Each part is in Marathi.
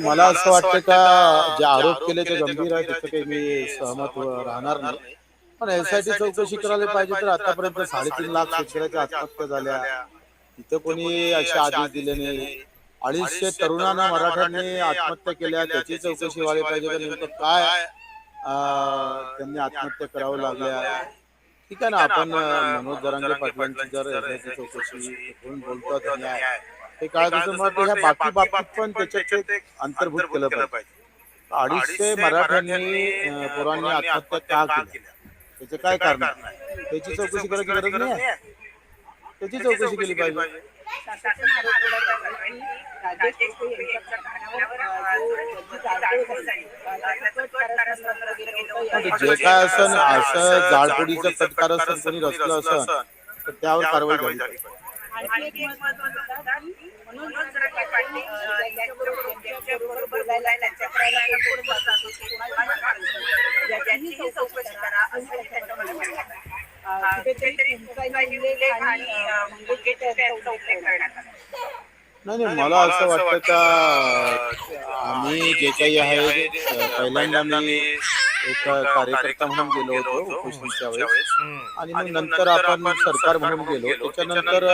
मला असं वाटतं का जे आरोप केले ते गंभीर आहे तिथं काही मी सहमत राहणार नाही. पण एसआयटी चौकशी करायला पाहिजे तर आतापर्यंत साडेतीन लाख शेतकऱ्याच्या आत्महत्या झाल्या. तिथं कोणी असे आदेश दिले नाही. अडीचशे तरुणांना मराठ्यांनी आत्महत्या केल्या. त्याची चौकशी व्हायला पाहिजे का नेमकं काय? त्यांनी आत्महत्या करावं लागल्या. ठीक आहे ना आपण मनोज दरांगे पाटलांची जर SIT चौकशी कोण बोलतो त्यांनी आहे ते काय कसं मला ह्या बाकी बाबतीत पण त्याच्यात ते अंतर्भूत केलं पाहिजे. अडीचशे मराठ्यांनी पोरांनी आत्महत्या का केल्या? त्याचं काय कारण आहे? त्याची चौकशी करायची गरज नाही. त्याची चौकशी केली पाहिजे. जे काय असं असं जाळपोडीचं फटकार असं कोणी रचलं असं तर त्यावर कारवाई झाली. आणखी एक मनोज पाटील यांच्याबरोबर बोलायला कोण बसतात चौकशी करा असं त्यांच्या म्हणणं आहे. अं, कुठेतरी आणि यांचा उल्लेख करण्यात आला. नाही नाही मला असं वाटतं का आम्ही जे काही आहे पहिल्यांदा मी एक कार्यकर्ता म्हणून गेलो होतो उपोषणच्या वेळेस. आणि मग नंतर आपण सरकार म्हणून गेलो. त्याच्यानंतर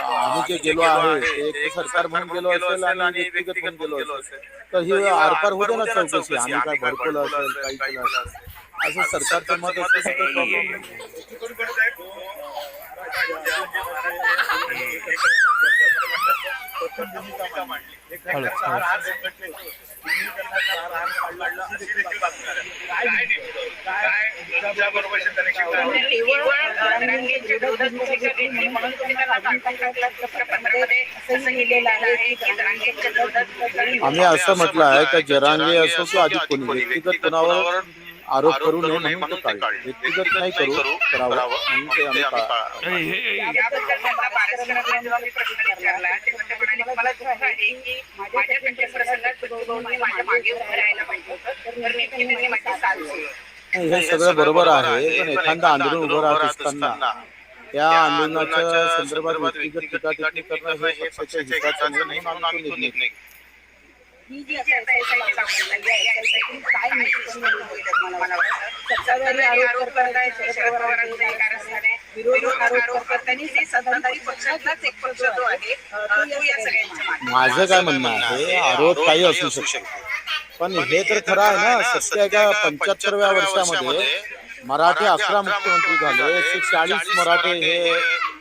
आम्ही जे गेलो आहे ते सरकार म्हणून गेलो असेल आणि व्यक्तिगत म्हणून गेलो असेल. तर ही आरपार होते ना चौकशी. आम्ही काय भडकवलं असेल काही केलं असेल. असं सरकारचं मत असतं आम्ही असं म्हटलं आहे का जरांगे असो किंवा अधिक कोणी व्यक्तिगत कोणावर आरोप करू नये म्हणून ते काढले व्यक्तिगत नाही करू करावं म्हणून ते आम्ही नाही, हे सगळं बरोबर आहे पण एखादं आंदोलन उभं राहत असताना त्या आंदोलनाच्या संदर्भात व्यक्तिगत टीका टिप्पणी करणं हे पक्षाच्या हिताचं नाही म्हणून आम्ही तो निर्णय घेतला. ही जी काय माझं काय म्हणणं आहे आरोप काही असू शकतो. पण हे तर खरं आहे ना सत्याच्या पंच्याहत्तरव्या वर्षामध्ये मराठी अकरा मुख्यमंत्री झाले एकशे चाळीस मराठे हे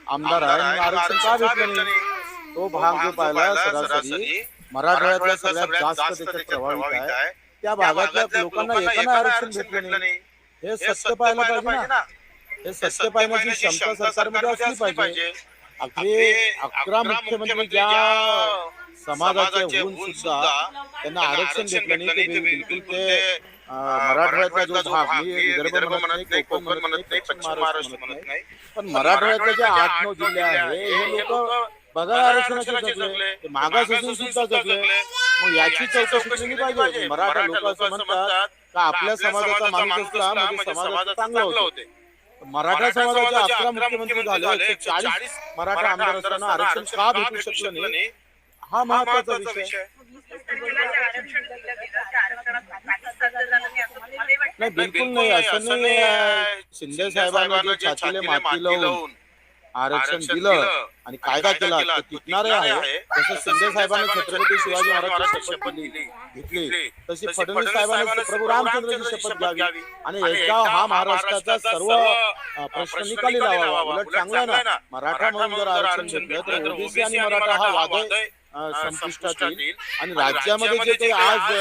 आमदार आहे आरक्षण का भेटलं नाही? तो भाग जो पाहिला सरासरी मराठवाड्यातल्या सगळ्यात जास्त त्याच्यात प्रभावित आहे. त्या भागातल्या लोकांना एकानं आरक्षण भेटलं नाही. हे सत्य पाहायला पाहिजे ना. हे सत्य पाहण्याची क्षमता सरकारमध्ये असली पाहिजे. अगदी अकरा मुख्यमंत्री ज्या समाजाचे होऊन सुद्धा त्यांना आरक्षण भेटलं नाही ते बिलकुल ते मराठवाड्यातला जो भाग मी विदर्भ म्हणत नाही कोकण म्हणत नाही पश्चिम महाराष्ट्र म्हणत नाही. पण मराठवाड्यातले जे आठ नऊ जिल्हे आहे हे लोक बघा आरक्षणाचे जगले मागास असून सुद्धा जगले मग याची चौकशी केली पाहिजे. मराठा लोक असं म्हणतात का आपल्या समाजाचा माणूस असला म्हणजे समाजाचं चांगलं होतं. मराठा समाजाचे अकरा मुख्यमंत्री झाले. एकशे चाळीस मराठा आमदार असताना आरक्षण का भेटू शकलं नाही? हा महत्त्वाचा विषय. नाही बिलकुल नाही. असं नाही. शिंदे साहेबांना जे छातीला माती लावून आरक्षण दिलं आणि कायदा केला तो टिकणारे आहे. तसं शिंदे साहेबांनी छत्रपती शिवाजी महाराजांची शपथ दिली घेतली. तशी फडणवीस साहेबांनी प्रभू रामचंद्राची शपथ घ्यावी. आणि एकदा हा महाराष्ट्राचा सर्व प्रश्न निकाली लावावा उलट चांगला ना? मराठा म्हणून जर आरक्षण घेतलं तर ओबीसी आणि मराठा हा वादळ अ, संपुष्टात येईल. आणि राज्यामध्ये जे काही आज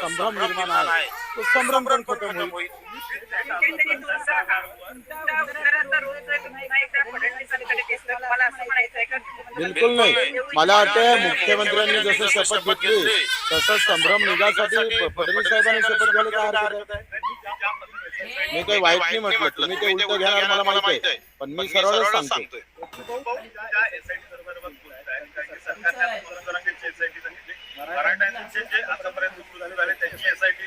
संभ्रम निर्माण आहे तो संभ्रम पण खतम होईल एकंदरीत तुमचा तुमच्या उत्तराचा रोल जर पुन्हा एकदा फडणवीसांकडे दिसला, तुम्हाला असं म्हणायचं आहे का की तुम्हाला बिलकुल नाही. मला वाटतं मुख्यमंत्र्यांनी जसं शपथ घेतली तसं संभ्रम निघासाठी फडणवीस साहेबांनी शपथ घ्यायला काय हरकत आहे? मी काही वाईट नाही म्हटलं. तुम्ही ते उलट घेणार मला माहीत आहे. पण मी सरळच सांगतो मराठ्यांचे जे आतापर्यंत सुरू झाले झाले त्यांची एसआयटी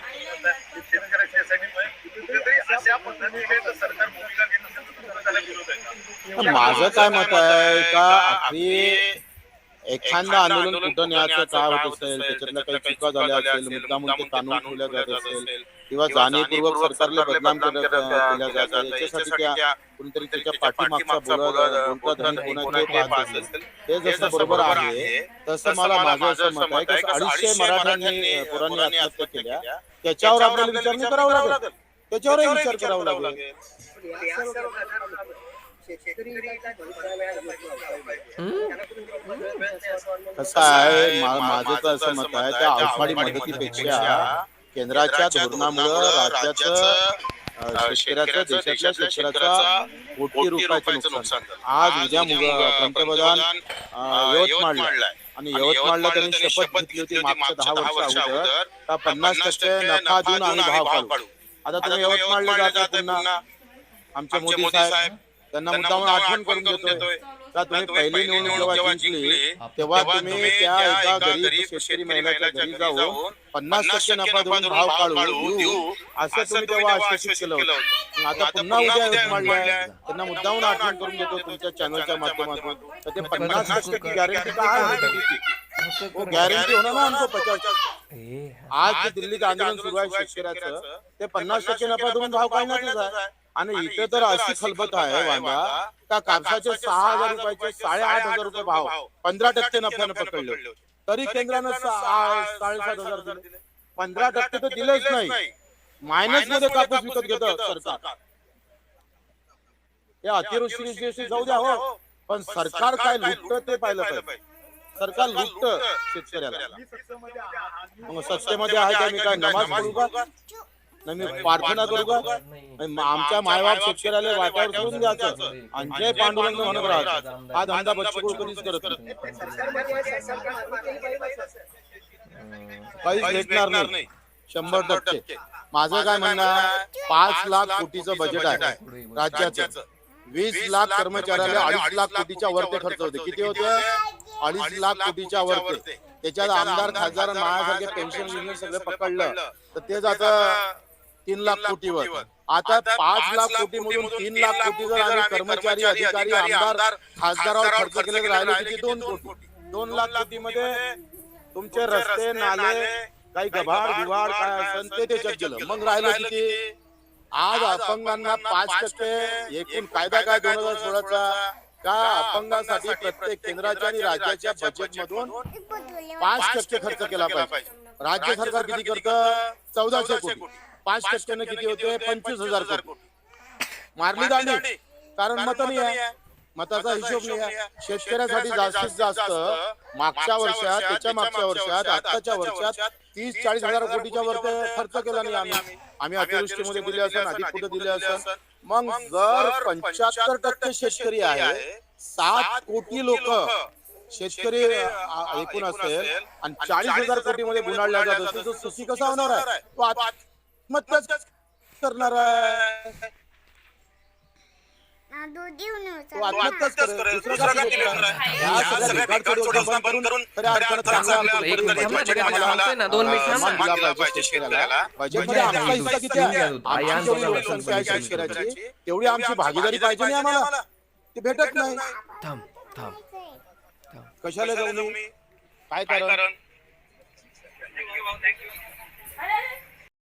शेतकऱ्याची एसआयटी कुठेतरी अशा पद्धतीने जर सरकार भूमिका घेत असेल तर तुम्हाला त्याला विरोध आहे का? पण माझं काय मत आहे का आखरी एखादं आंदोलन कुठं न्यायचं काय होत असेल त्याच्यातल्या काही चुका झाल्या असेल मुद्दामून ते कानून ठेवल्या जात असेल किंवा जाणीवपूर्वक सरकारला बदनाम केलं- केल्या जात असेल याच्यासाठी त्या कुणीतरी त्याच्या पाठीमागचा बोलता ते जसं बरोबर आहे तसं मला माझं असं मत आहे की अडीचशे मराठ्यांनी पोरांनी आत्महत्या केल्या. त्याच्यावर आपल्याला विचार नाही करावा लागेल. त्याच्यावरही विचार करावा लागेल. कसं आहे माझं तर असं मत आहे त्या अवकाळी मदतीपेक्षा केंद्राच्या धोरणामुळे राज्याचं शेतकऱ्याचं देशातल्या शेतकऱ्याचा कोटी रुपयाचं नुकसान. आज उद्या पंतप्रधान अ, यवतमाळला आणि यवतमाळला त्यांनी शपथ घेतली होती मागच्या दहा वर्ष अगोदर का पन्नास टक्के नफा देऊन आम्ही भाव काढू. आता तुम्ही यवतमाळला जाता पुन्हा. आमचे मोदी साहेब त्यांना मुद्दामून आठवण करून देतोय. का तुम्ही पहिली निवडणूक जेव्हा जिंकली तेव्हा तुम्ही त्या एका गरीब शेतकरी महिलाच्या घरी जाऊन पन्नास टक्के नफा देऊन भाव काढू देऊ. असं तुम्ही तेव्हा आश्वासित केलं होतं. आता पुन्हा उद्या आहे. त्यांना मुद्दामून आठवण करून देतो तुमच्या चॅनलच्या माध्यमातून. तर ते पन्नास टक्के गॅरंटी काय आहे? वो गॅरंटी होणार ना आमचं पचास. आज दिल्लीत आंदोलन सुरू आहे शेतकऱ्याचं. ते पन्नास टक्के नफा देऊन भाव काढण्यातच आहे आणि इथे तर अशी खलबत आहे वांदा. का कापसाचे सहा हजार रुपयाचे साडेआठ हजार रुपये भाव. पंधरा टक्के नफ्यानं पकडले. तरी केंद्रानं साडेसात हजार दिले. पंधरा टक्के तर दिलेच नाही. मायनसमध्ये कापूस विकत घेतं सरकार. हे अतिवृष्टी जाऊ द्या हो. पण सरकार काय लुटतं ते पाहिलं पाहिजे. सरकार लुटतं शेतकऱ्याला. मग सत्तेमध्ये आहे का? मी काय नमाज पढू का? नाही मी प्रार्थना करू का आमच्या मायबाप शेतकऱ्याला वाट्यावर सोडून द्यायचं. आणि जय पांडुरंग म्हणत राहायचं. हा धंदा बच्चू कधीच करत. काहीच भेटणार नाही. शंभर टक्के. माझं काय म्हणणं पाच लाख कोटीचं बजेट आहे. राज्याचं. वीस लाख कर्मचाऱ्याला अडीच लाख कोटीच्या वरते खर्च होते. किती होते. अडीच लाख कोटीच्या वरते. त्याच्यात आमदार खासदार माझ्यासारखे पेन्शन सगळं पकडलं. तर ते जातं तीन लाख कोटीवर. आता पाच लाख कोटी मधून तीन लाख कोटी जर आम्ही कर्मचारी अधिकारी आमदार खासदारावर खर्च केले तर राहिले किती दोन कोटी. दोन लाख कोटी मध्ये तुमचे रस्ते नाले काही गभाड बिभाड काय असेल ते त्याच्यात गेलं. मग राहिलं किती? आज अपंगांना पाच टक्के एकूण कायदा काय दोन हजार सोळाचा? का अपंगासाठी प्रत्येक केंद्राच्या आणि राज्याच्या बजेट मधून पाच टक्के खर्च केला पाहिजे. राज्य सरकार किती करतं चौदाशे कोटी पाच टक्क्याने किती होते पंचवीस हजार कोटी. मारली दांडी कारण मत नाही आहे मताचा हिशोब नाही आहे शेतकऱ्यासाठी जास्तीत जास्त मागच्या वर्षात त्याच्या मागच्या वर्षात आताच्या वर्षात तीस चाळीस हजार कोटीच्या वर ते खर्च केला नाही आम्ही. आम्ही अतिवृष्टीमध्ये दिले असेल अधिक कुठे दिले असेल मग जर पंच्याहत्तर टक्के शेतकरी आहे सात कोटी लोक शेतकरी एकूण असेल आणि चाळीस हजार कोटी मध्ये गुंडाळल्या जात असेल तर सुखी कसा होणार आहे? तो आत्महत्याच करणार आहे. तेवढी आमची भागीदारी पाहिजे नाही आम्हाला. ते भेटत नाही. थांब थांब. कशाला जाऊ मी? काय कारण?